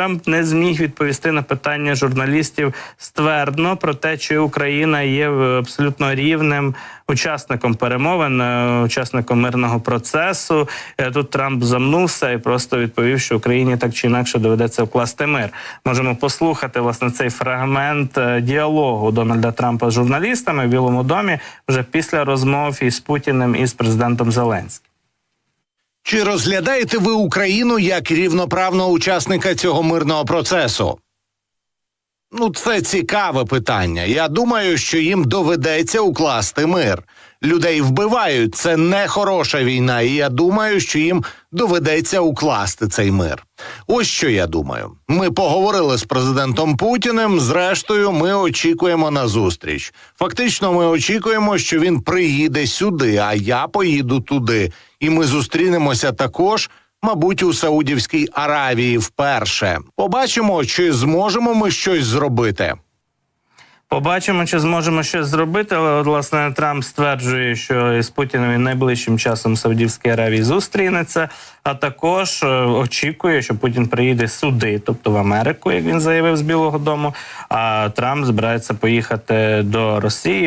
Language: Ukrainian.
Трамп не зміг відповісти на питання журналістів ствердно про те, чи Україна є абсолютно рівним учасником перемовин, е, учасником мирного процесу. Е, Тут Трамп замнувся і просто відповів, що Україні так чи інакше доведеться вкласти мир. Можемо послухати власне цей фрагмент е, діалогу Дональда Трампа з журналістами в Білому домі вже після розмов із Путіним і з президентом Зеленським. Чи розглядаєте ви Україну як рівноправного учасника цього мирного процесу? Ну, це цікаве питання. Я думаю, що їм доведеться укласти мир. Людей вбивають. Це не хороша війна, і я думаю, що їм доведеться укласти цей мир. Ось що я думаю. Ми поговорили з президентом Путіним. Зрештою, ми очікуємо на зустріч. Фактично, ми очікуємо, що він приїде сюди, а я поїду туди. І ми зустрінемося також. Мабуть, у Саудівській Аравії вперше побачимо, чи зможемо ми щось зробити. Побачимо, чи зможемо щось зробити. Але власне Трамп стверджує, що із Путіним найближчим часом Саудівській Аравії зустрінеться. А також е, очікує, що Путін приїде сюди, тобто в Америку, як він заявив з Білого Дому. А Трамп збирається поїхати до Росії.